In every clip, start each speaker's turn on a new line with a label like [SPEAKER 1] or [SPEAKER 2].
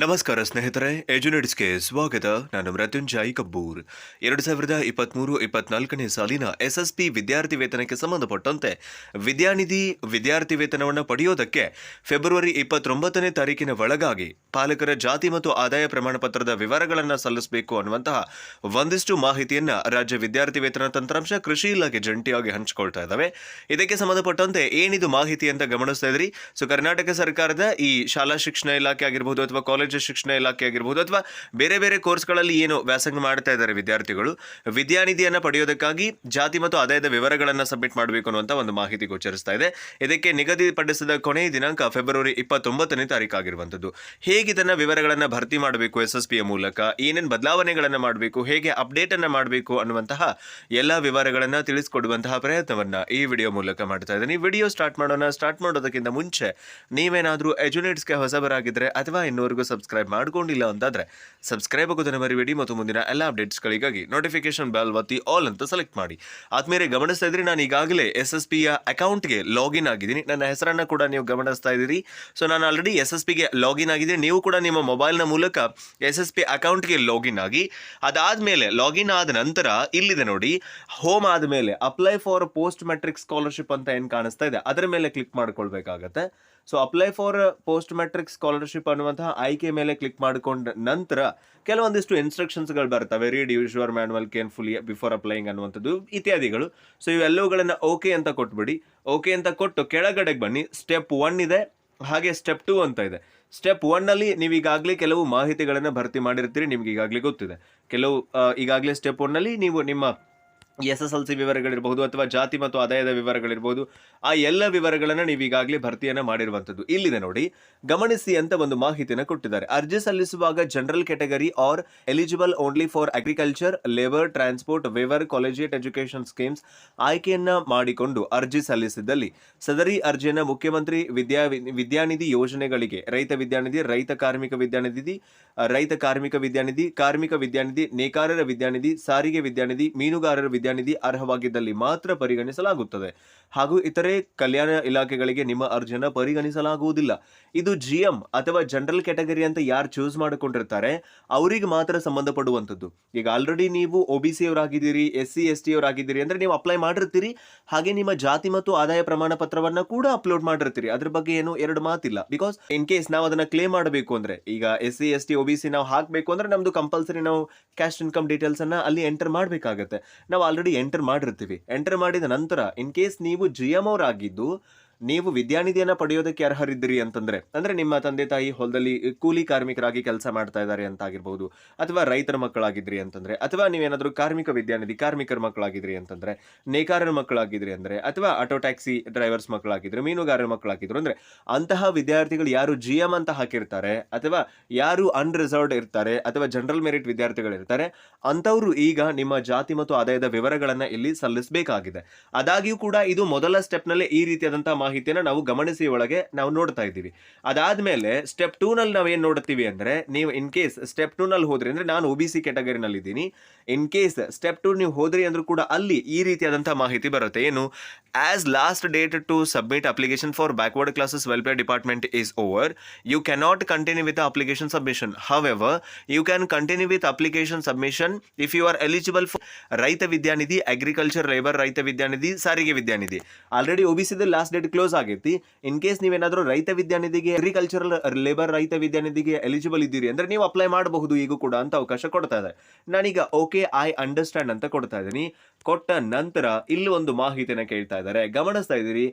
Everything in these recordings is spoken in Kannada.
[SPEAKER 1] ನಮಸ್ಕಾರ ಸ್ನೇಹಿತರೆ ಎಜುನೆಟ್ಸ್ಗೆ ಸ್ವಾಗತ. ನಾನು ಮೃತ್ಯುಂಜಯ್ ಕಬ್ಬೂರ್. ಎರಡು ಸಾವಿರದ ಇಪ್ಪತ್ಮೂರು ಇಪ್ಪತ್ನಾಲ್ಕನೇ ಸಾಲಿನ ಎಸ್ಎಸ್ಪಿ ವಿದ್ಯಾರ್ಥಿ ವೇತನಕ್ಕೆ ಸಂಬಂಧಪಟ್ಟಂತೆ ವಿದ್ಯಾನಿಧಿ ವಿದ್ಯಾರ್ಥಿ ವೇತನವನ್ನು ಪಡೆಯೋದಕ್ಕೆ ಫೆಬ್ರವರಿ ಇಪ್ಪತ್ತೊಂಬತ್ತನೇ ತಾರೀಕಿನ ಒಳಗಾಗಿ ಪಾಲಕರ ಜಾತಿ ಮತ್ತು ಆದಾಯ ಪ್ರಮಾಣ ಪತ್ರದ ವಿವರಗಳನ್ನು ಸಲ್ಲಿಸಬೇಕು ಅನ್ನುವಂತಹ ಒಂದಿಷ್ಟು ಮಾಹಿತಿಯನ್ನು ರಾಜ್ಯ ವಿದ್ಯಾರ್ಥಿ ವೇತನ ತಂತ್ರಾಂಶ ಕೃಷಿ ಇಲಾಖೆ ಜಂಟಿಯಾಗಿ ಹಂಚಿಕೊಳ್ತಾ ಇದ್ದಾವೆ. ಇದಕ್ಕೆ ಸಂಬಂಧಪಟ್ಟಂತೆ ಏನಿದು ಮಾಹಿತಿ ಅಂತ ಗಮನಿಸ್ತಾ ಇದ್ರಿ? ಸೊ, ಕರ್ನಾಟಕ ಸರ್ಕಾರದ ಈ ಶಾಲಾ ಶಿಕ್ಷಣ ಇಲಾಖೆ ಆಗಿರಬಹುದು ಅಥವಾ ಕಾಲೇಜು ಶಿಕ್ಷಣ ಇಲಾಖೆ ಆಗಿರಬಹುದು ಅಥವಾ ಬೇರೆ ಬೇರೆ ಕೋರ್ಸ್ಗಳಲ್ಲಿ ಏನು ವ್ಯಾಸಂಗ ಮಾಡ್ತಾ ಇದ್ದಾರೆ ವಿದ್ಯಾರ್ಥಿಗಳು, ವಿದ್ಯಾನಿಧಿಯನ್ನು ಪಡೆಯೋದಕ್ಕಾಗಿ ಜಾತಿ ಮತ್ತು ಆದಾಯದ ವಿವರಗಳನ್ನು ಸಬ್ಮಿಟ್ ಮಾಡಬೇಕು ಅನ್ನುವಂಥ ಒಂದು ಮಾಹಿತಿ ಗೋಚರಿಸ್ತಾ ಇದೆ. ಇದಕ್ಕೆ ನಿಗದಿಪಡಿಸಿದ ಕೊನೆಯ ದಿನಾಂಕ ಫೆಬ್ರವರಿ ಇಪ್ಪತ್ತೊಂಬತ್ತನೇ ತಾರೀಕು ಆಗಿರುವಂಥದ್ದು. ಹೇಗೆ ಇದನ್ನ ವಿವರಗಳನ್ನು ಭರ್ತಿ ಮಾಡಬೇಕು ಎಸ್ ಎಸ್ ಪಿಯ ಮೂಲಕ, ಏನೇನು ಬದಲಾವಣೆಗಳನ್ನು ಮಾಡಬೇಕು, ಹೇಗೆ ಅಪ್ಡೇಟ್ ಅನ್ನ ಮಾಡಬೇಕು ಅನ್ನುವಂತಹ ಎಲ್ಲ ವಿವರಗಳನ್ನು ತಿಳಿಸ್ಕೊಡುವಂತಹ ಪ್ರಯತ್ನವನ್ನ ಈ ವಿಡಿಯೋ ಮೂಲಕ ಮಾಡ್ತಾ ಇದ್ದೀನಿ. ವಿಡಿಯೋ ಸ್ಟಾರ್ಟ್ ಮಾಡೋಣ. ಸ್ಟಾರ್ಟ್ ಮಾಡೋದಕ್ಕಿಂತ ಮುಂಚೆ ನೀವೇನಾದರೂ ಎಜುನೇಟ್ಸ್ಗೆ ಹೊಸಬರಾಗಿದ್ದರೆ ಅಥವಾ ಇನ್ನೂವರೆಗೂ ಸಬ್ಸ್ಕ್ರೈಬ್ ಮಾಡ್ಕೊಂಡಿಲ್ಲ ಅಂತಾದ್ರೆ ಸಬ್ಸ್ಕ್ರೈಬ್ ಆಗೋದನ್ನು ಮರಿಬೇಡಿ ಮತ್ತು ಮುಂದಿನ ಎಲ್ಲ ಅಪ್ಡೇಟ್ಸ್ಗಳಿಗಾಗಿ ನೋಟಿಫಿಕೇಶನ್ ಬೆಲ್ ಒತ್ತಿ ಆಲ್ ಅಂತ ಸೆಲೆಕ್ಟ್ ಮಾಡಿ. ಆದ್ಮೇಲೆ ಗಮನಿಸ್ತಾ ಇದ್ರಿ, ನಾನು ಈಗಾಗಲೇ ಎಸ್ ಎಸ್ ಪಿಯ ಅಕೌಂಟ್ಗೆ ಲಾಗಿನ್ ಆಗಿದ್ದೀನಿ. ನನ್ನ ಹೆಸರನ್ನು ಕೂಡ ನೀವು ಗಮನಿಸ್ತಾ ಇದ್ದೀರಿ. ಸೊ ನಾನು ಆಲ್ರೆಡಿ ಎಸ್ ಎಸ್ ಪಿಗೆ ಲಾಗಿನ್ ಆಗಿದ್ದೀನಿ. ನೀವು ಕೂಡ ನಿಮ್ಮ ಮೊಬೈಲ್ನ ಮೂಲಕ ಎಸ್ ಎಸ್ ಪಿ ಅಕೌಂಟ್ಗೆ ಲಾಗಿನ್ ಆಗಿ, ಅದಾದಮೇಲೆ ಲಾಗಿನ್ ಆದ ನಂತರ ಇಲ್ಲಿದೆ ನೋಡಿ ಹೋಮ್ ಆದಮೇಲೆ apply for post matric scholarship ಅಂತ ಏನು ಕಾಣಿಸ್ತಾ ಇದೆ, ಅದರ ಮೇಲೆ click ಮಾಡ್ಕೊಳ್ಬೇಕಾಗತ್ತೆ. So apply for post matric scholarship ಅನ್ನುವಂತಹ ಆಯ್ಕೆ ಮೇಲೆ ಕ್ಲಿಕ್ ಮಾಡಿಕೊಂಡ ನಂತರ ಕೆಲವೊಂದಿಷ್ಟು ಇನ್ಸ್ಟ್ರಕ್ಷನ್ಸ್ಗಳು ಬರ್ತವೆ. Read your manual carefully before applying ಅನ್ನುವಂಥದ್ದು, ಇತ್ಯಾದಿಗಳು. ಸೊ ಇವೆಲ್ಲವುಗಳನ್ನು ಓಕೆ ಅಂತ ಕೊಟ್ಬಿಡಿ. ಓಕೆ ಅಂತ ಕೊಟ್ಟು ಕೆಳಗಡೆಗೆ ಬನ್ನಿ. ಸ್ಟೆಪ್ ಒನ್ ಇದೆ. ಹಾಗೆ ಸ್ಟೆಪ್ ಟು ಅಂತ ಇದೆ. ಸ್ಟೆಪ್ ಒನ್ನಲ್ಲಿ ನೀವು ಈಗಾಗಲೇ ಕೆಲವು ಮಾಹಿತಿಗಳನ್ನು ಭರ್ತಿ ಮಾಡಿರ್ತೀರಿ. ನಿಮ್ಗೆ ಈಗಾಗಲೇ ಗೊತ್ತಿದೆ. ಕೆಲವು ಈಗಾಗಲೇ ಸ್ಟೆಪ್ ಒನ್ನಲ್ಲಿ ನೀವು ನಿಮ್ಮ ಎಸ್ ಎಸ್ ಎಲ್ ಸಿ ವಿವರಗಳಿರ್ಬಹುದು ಅಥವಾ ಜಾತಿ ಮತ್ತು ಆದಾಯದ ವಿವರಗಳಿರ್ಬೋದು ಆ ಎಲ್ಲ ವಿವರಗಳನ್ನು ನೀವು ಈಗಾಗಲೇ ಭರ್ತಿಯನ್ನು ಮಾಡಿರುವಂಥದ್ದು. ಇಲ್ಲಿದೆ ನೋಡಿ, ಗಮನಿಸಿ ಅಂತ ಒಂದು ಮಾಹಿತಿಯನ್ನು ಕೊಟ್ಟಿದ್ದಾರೆ. ಅರ್ಜಿ ಸಲ್ಲಿಸುವಾಗ general category or, eligible only for agriculture, labour, transport, weaver, collegiate education schemes ಆಯ್ಕೆಯನ್ನ ಮಾಡಿಕೊಂಡು ಅರ್ಜಿ ಸಲ್ಲಿಸಿದ್ದಲ್ಲಿ ಸದರಿ ಅರ್ಜಿಯನ್ನು ಮುಖ್ಯಮಂತ್ರಿ ವಿದ್ಯಾ ವಿದ್ಯಾನಿಧಿ ಯೋಜನೆಗಳಿಗೆ, ರೈತ ವಿದ್ಯಾನಿಧಿ, ರೈತ ಕಾರ್ಮಿಕ ವಿದ್ಯಾನಿಧಿ, ರೈತ ಕಾರ್ಮಿಕ ವಿದ್ಯಾನಿಧಿ ಕಾರ್ಮಿಕ ವಿದ್ಯಾನಿಧಿ, ನೇಕಾರರ ವಿದ್ಯಾನಿಧಿ, ಸಾರಿಗೆ ವಿದ್ಯಾನಿಧಿ, ಮೀನುಗಾರರ ವಿದ್ಯಾನಿಧಿ ಅರ್ಹವಾಗಿದ್ದಲ್ಲಿ ಮಾತ್ರ ಪರಿಗಣಿಸಲಾಗುತ್ತದೆ. ಹಾಗೂ ಇತರೆ ಕಲ್ಯಾಣ ಇಲಾಖೆಗಳಿಗೆ ನಿಮ್ಮ ಅರ್ಜಿಯನ್ನು ಪರಿಗಣಿಸಲಾಗುವುದಿಲ್ಲ. ಇದು ಜಿಎಂ ಅಥವಾ ಜನರಲ್ ಕ್ಯಾಟಗರಿ ಅಂತ ಯಾರು ಚೂಸ್ ಮಾಡಿಕೊಂಡಿರ್ತಾರೆ, ಅವರಿಗೆ ಮಾತ್ರ ಸಂಬಂಧಪಡುವಂಥದ್ದು. ಈಗ ಆಲ್ರೆಡಿ ನೀವು ಒ ಬಿ ಸಿ ಅವರಾಗಿದ್ದೀರಿ ಎಸ್ ಸಿ ಎಸ್ ಟಿ ಅವರಾಗಿದ್ದೀರಿ ಅಂದ್ರೆ ನೀವು ಅಪ್ಲೈ ಮಾಡಿರ್ತೀರಿ, ಹಾಗೆ ನಿಮ್ಮ ಜಾತಿ ಮತ್ತು ಆದಾಯ ಪ್ರಮಾಣ ಪತ್ರವನ್ನ ಕೂಡ ಅಪ್ಲೋಡ್ ಮಾಡಿರ್ತೀರಿ. ಅದ್ರ ಬಗ್ಗೆ ಏನು ಎರಡು ಮಾತಿಲ್ಲ. ಬಿಕಾಸ್ ಇನ್ ಕೇಸ್ ನಾವು ಅದನ್ನ ಕ್ಲೇಮ್ ಮಾಡಬೇಕು ಅಂದ್ರೆ, ಈಗ S C S T O B C ನಾವು ಹಾಕಬೇಕು ಅಂದ್ರೆ ನಮ್ದು ಕಂಪಲ್ಸರಿ ನಾವು ಕ್ಯಾಶ್ ಇನ್ಕಮ್ ಡೀಟೇಲ್ಸ್ ಅನ್ನ ಅಲ್ಲಿ ಎಂಟರ್ ಮಾಡಬೇಕಾಗತ್ತೆ. ನಾವು ಎಂಟರ್ ಮಾಡಿರ್ತೀವಿ. ಎಂಟರ್ ಮಾಡಿದ ನಂತರ ಇನ್ ಕೇಸ್ ನೀವು ಜಿ ಎಂ ಅವರಾಗಿದ್ದು ನೀವು ವಿದ್ಯಾನಿಧಿಯನ್ನ ಪಡೆಯೋದಕ್ಕೆ ಅರ್ಹರಿದ್ದೀರಿ ಅಂತಂದ್ರೆ, ಅಂದ್ರೆ ನಿಮ್ಮ ತಂದೆ ತಾಯಿ ಹೊಲದಲ್ಲಿ ಕೂಲಿ ಕಾರ್ಮಿಕರಾಗಿ ಕೆಲಸ ಮಾಡ್ತಾ ಇದ್ದಾರೆ ಅಂತ ಆಗಿರ್ಬೋದು ಅಥವಾ ರೈತರ ಮಕ್ಕಳಾಗಿದ್ರಿ ಅಂತಂದ್ರೆ, ಅಥವಾ ನೀವೇನಾದ್ರೂ ಕಾರ್ಮಿಕ ವಿದ್ಯಾನಿಧಿ, ಕಾರ್ಮಿಕರ ಮಕ್ಕಳಾಗಿದ್ರಿ ಅಂತಂದ್ರೆ, ನೇಕಾರರ ಮಕ್ಕಳಾಗಿದ್ರಿ ಅಂದ್ರೆ, ಅಥವಾ ಆಟೋ ಟ್ಯಾಕ್ಸಿ ಡ್ರೈವರ್ಸ್ ಮಕ್ಕಳಾಗಿದ್ರು, ಮೀನುಗಾರರ ಮಕ್ಕಳಾಗಿದ್ರು ಅಂದ್ರೆ, ಅಂತಹ ವಿದ್ಯಾರ್ಥಿಗಳು ಯಾರು ಜಿ ಎಂ ಅಂತ ಹಾಕಿರ್ತಾರೆ, ಅಥವಾ ಯಾರು ಅನ್ರಿಸರ್ವ್ಡ್ ಇರ್ತಾರೆ, ಅಥವಾ ಜನರಲ್ ಮೆರಿಟ್ ವಿದ್ಯಾರ್ಥಿಗಳು ಇರ್ತಾರೆ, ಅಂಥವ್ರು ಈಗ ನಿಮ್ಮ ಜಾತಿ ಮತ್ತು ಆದಾಯದ ವಿವರಗಳನ್ನ ಇಲ್ಲಿ ಸಲ್ಲಿಸಬೇಕಾಗಿದೆ. ಆದಾಗ್ಯೂ ಕೂಡ ಇದು ಮೊದಲ ಸ್ಟೆಪ್ನಲ್ಲೇ ಈ ರೀತಿಯಾದಂತಹ ಮಾಹಿತಿಯನ್ನು ನಾವು ಗಮನಿಸಿ ಒಳಗೆ ನಾವು ನೋಡ್ತಾ ಇದ್ದೀವಿ. ಅದಾದ್ಮೇಲೆ ಸ್ಟೆಪ್ ಟೂನಲ್ಲಿ ನಲ್ಲಿ ಏನು ನೋಡ್ತೀವಿ ಅಂದ್ರೆ ನೀವು ಇನ್ ಕೇಸ್ ಸ್ಟೆಪ್ ಟೂನಲ್ಲಿ ಹೋದ್ರಿ ಅಂದ್ರೆ ನಾನು ಒ ಬಿ ಸಿ ಕ್ಯಾಟಗರಿನಲ್ಲಿ ಇದ್ದೀನಿ. ಇನ್ ಕೇಸ್ ಸ್ಟೆಪ್ ಟೂ ನೀವು ಹೋದ್ರಿ ಅಂದ್ರೂ ಕೂಡ ಅಲ್ಲಿ ಈ ರೀತಿಯಾದಂಥ ಮಾಹಿತಿ ಬರುತ್ತೆ. ಏನು? As last date to submit application for backward classes welfare department is over you cannot continue with application submission however you can continue with application submission if you are eligible for ರೈತ ವಿದ್ಯಾನಿಧಿ ಅಗ್ರಿಕಲ್ಚರ್ ಲೇಬರ್ ರೈತ ವಿದ್ಯಾನಿಧಿ, ಸಾರಿಗೆ ವಿದ್ಯಾನಿಧಿ. ಆಲ್ರೆಡಿ ಒ ಬಿ ಸಿದ ಲಾಸ್ಟ್ ಡೇಟ್ ಕ್ಲೋಸ್ ಆಗೈತಿ. ಇನ್ ಕೇಸ್ ನೀವೇನಾದ್ರೂ ರೈತ ವಿದ್ಯಾನಿಧಿಗೆ ಅಗ್ರಿಕಲ್ಚರಲ್ ಲೇಬರ್ ರೈತ ವಿದ್ಯಾನಿಧಿಗೆ ಎಲಿಜಿಬಲ್ ಇದ್ದೀರಿ ಅಂದ್ರೆ ನೀವು ಅಪ್ಲೈ ಮಾಡಬಹುದು ಈಗ ಕೂಡ ಅಂತ ಅವಕಾಶ ಕೊಡ್ತಾ ಇದೆ. ನಾನೀಗ ಓಕೆ ಐ ಅಂಡರ್ಸ್ಟ್ಯಾಂಡ್ ಅಂತ ಕೊಡ್ತಾ ಇದ್ದೀನಿ. ಕೊಟ್ಟ ನಂತರ ಇಲ್ಲಿ ಒಂದು ಮಾಹಿತಿನ ಕೇಳ್ತಾ ಇದ್ದಾರೆ. ಗಮನಿಸ್ತಾ ಇದ್ದೀರಿ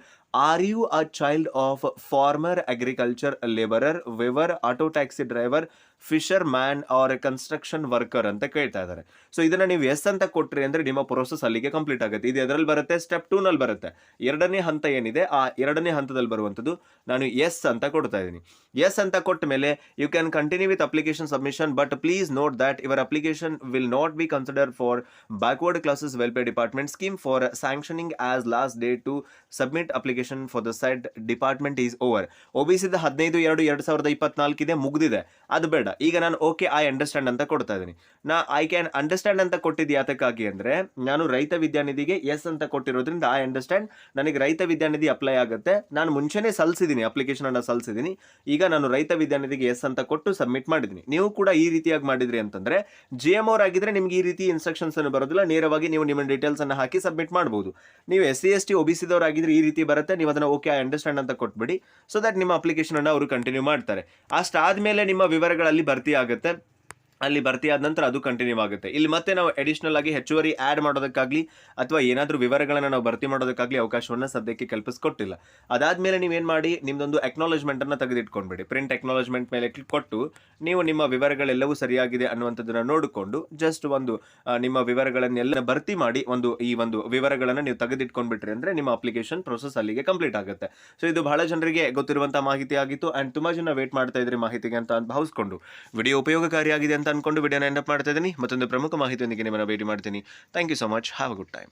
[SPEAKER 1] are you a child of farmer agriculture labourer weaver auto taxi driver fisherman or construction worker ಅಂತ ಕೇಳ್ತಾ ಇದ್ದಾರೆ. ಸೊ ಇದನ್ನ ನೀವು ಎಸ್ ಅಂತ ಕೊಟ್ರಿ ಅಂದ್ರೆ ನಿಮ್ಮ ಪ್ರೊಸೆಸ್ ಅಲ್ಲಿಗೆ ಕಂಪ್ಲೀಟ್ ಆಗುತ್ತೆ. ಇದು ಎದರಲ್ಲಿ ಬರುತ್ತೆ? ಸ್ಟೆಪ್ ಟೂ ನಲ್ಲಿ ಬರುತ್ತೆ. ಎರಡನೇ ಹಂತ ಏನಿದೆ? ಆ ಎರಡನೇ ಹಂತದಲ್ಲಿ ಬರುವಂಥದ್ದು ನಾನು ಎಸ್ ಅಂತ ಕೊಡ್ತಾ ಇದ್ದೀನಿ. ಎಸ್ ಅಂತ ಕೊಟ್ಟ ಮೇಲೆ you can continue with application submission but please note that your application will not be consider for backward classes welfare department scheme for sanctioning as last day to submit application application for the said department is over O B ಸಿದ ಹದಿನೈದು, ಎರಡು ಎರಡು ಸಾವಿರದ ಇಪ್ಪತ್ನಾಲ್ಕಿದೆ ಮುಗಿದಿದೆ. ಅದು ಬೇಡ. ಈಗ ನಾನು ಓಕೆ ಐ ಅಂಡರ್ಸ್ಟ್ಯಾಂಡ್ ಅಂತ ಕೊಡ್ತಾ ಇದ್ದೀನಿ. ನಾ ಐ ಕ್ಯಾನ್ ಅಂಡರ್ಸ್ಟ್ಯಾಂಡ್ ಅಂತ ಕೊಟ್ಟಿದ್ದು ಯಾತಕ್ಕಾಗಿ ಅಂದರೆ, ನಾನು ರೈತ ವಿದ್ಯಾನಿಧಿಗೆ ಎಸ್ ಅಂತ ಕೊಟ್ಟಿರೋದ್ರಿಂದ ಐ ಅಂಡರ್ಸ್ಟ್ಯಾಂಡ್ ನನಗೆ ರೈತ ವಿದ್ಯಾನಿಧಿ ಅಪ್ಲೈ ಆಗುತ್ತೆ. ನಾನು ಮುಂಚೆನೇ ಸಲ್ಲಿಸಿದ್ದೀನಿ ಅಪ್ಲಿಕೇಶನ್ ಅನ್ನು ಸಲ್ಲಿಸಿದ್ದೀನಿ ಈಗ ನಾನು ರೈತ ವಿದ್ಯಾನಿಧಿಗೆ ಎಸ್ ಅಂತ ಕೊಟ್ಟು ಸಬ್ಮಿಟ್ ಮಾಡಿದ್ದೀನಿ. ನೀವು ಕೂಡ ಈ ರೀತಿಯಾಗಿ ಮಾಡಿದ್ರಿ ಅಂತಂದರೆ ಜಿ ಎಂ ಅವ್ರು ಆಗಿದ್ರೆ ನಿಮ್ಗೆ ಈ ರೀತಿ ಇನ್ಸ್ಟ್ರಕ್ಷನ್ಸ್ ಅನ್ನು ಬರೋದಿಲ್ಲ. ನೇರವಾಗಿ ನೀವು ನಿಮ್ಮ ಡೀಟೇಲ್ಸ್ ಅನ್ನು ಹಾಕಿ ಸಬ್ಮಿಟ್ ಮಾಡಬಹುದು ನೀವು ಎಸ್ ಸಿ ಎಸ್ ಟಿ ಆಗಿದ್ರೆ ಈ ರೀತಿ ಬರುತ್ತೆ. ನೀವು ಅದನ್ನು ಓಕೆ ಐ ಅಂಡರ್ಸ್ಟ್ಯಾಂಡ್ ಅಂತ ಕೊಟ್ಬಿಡಿ ಸೊ ದಟ್ ನಿಮ್ಮ ಅಪ್ಲಿಕೇಶನ್ ಅನ್ನು ಅವರು ಕಂಟಿನ್ಯೂ ಮಾಡ್ತಾರೆ. ಅಷ್ಟಾದ್ಮೇಲೆ ನಿಮ್ಮ ವಿವರಗಳಲ್ಲಿ ಭರ್ತಿ ಆಗುತ್ತೆ. ಅಲ್ಲಿ ಭರ್ತಿ ಆದ ನಂತರ ಅದು ಕಂಟಿನ್ಯೂ ಆಗುತ್ತೆ. ಇಲ್ಲಿ ಮತ್ತೆ ನಾವು ಅಡಿಷನಲ್ ಆಗಿ ಹೆಚ್ಚುವರಿ ಆ್ಯಡ್ ಮಾಡೋದಕ್ಕಾಗಲಿ ಅಥವಾ ಏನಾದರೂ ವಿವರಗಳನ್ನು ನಾವು ಭರ್ತಿ ಮಾಡೋದಕ್ಕಾಗಲಿ ಅವಕಾಶವನ್ನು ಸದ್ಯಕ್ಕೆ ಕಲ್ಪಿಸ್ಕೊಟ್ಟಿಲ್ಲ. ಅದಾದ್ಮೇಲೆ ನೀವೇನು ಮಾಡಿ ನಿಮ್ಮದೊಂದು ಅಕ್ನಾಲಜ್ಮೆಂಟ್ ಅನ್ನು ತೆಗೆದಿಟ್ಕೊಂಡ್ಬಿಡಿ. ಪ್ರಿಂಟ್ ಅಕ್ನಾಲಜ್ಮೆಂಟ್ ಮೇಲೆ ಕ್ಲಿಕ್ ಕೊಟ್ಟು, ನೀವು ನಿಮ್ಮ ವಿವರಗಳೆಲ್ಲವೂ ಸರಿಯಾಗಿದೆ ಅನ್ನುವಂಥದ್ದನ್ನು ನೋಡಿಕೊಂಡು ಜಸ್ಟ್ ಒಂದು ನಿಮ್ಮ ವಿವರಗಳನ್ನೆಲ್ಲ ಭರ್ತಿ ಮಾಡಿ ಒಂದು ಈ ಒಂದು ವಿವರಗಳನ್ನು ನೀವು ತೆಗೆದಿಟ್ಕೊಂಡ್ಬಿಟ್ರಿ ಅಂದರೆ ನಿಮ್ಮ ಅಪ್ಲಿಕೇಶನ್ ಪ್ರೊಸೆಸ್ ಅಲ್ಲಿಗೆ ಕಂಪ್ಲೀಟ್ ಆಗುತ್ತೆ. ಸೊ ಇದು ಬಹಳ ಜನರಿಗೆ ಗೊತ್ತಿರುವಂಥ ಮಾಹಿತಿ ಆಗಿತ್ತು. ಆ್ಯಂಡ್ ತುಂಬ ಜನ ವೇಟ್ ಮಾಡ್ತಾ ಇದ್ರಿ ಮಾಹಿತಿಗೆ ಅಂತ ಭಾವಿಸ್ಕೊಂಡು. ವಿಡಿಯೋ ಉಪಯೋಗಕಾರಿಯಾಗಿದೆ ಅಂತ ಅಂದ್ಕೊಂಡು ವಿಡಿಯೋನ ಎಂಡಪ್ ಮಾಡ್ತಾ ಇದ್ದೀನಿ. ಮತ್ತೊಂದು ಪ್ರಮುಖ ಮಾಹಿತಿಯೊಂದಿಗೆ ನಿಮ್ಮನ್ನು ಭೇಟಿ ಮಾಡ್ತೀನಿ. Thank you so much have a good time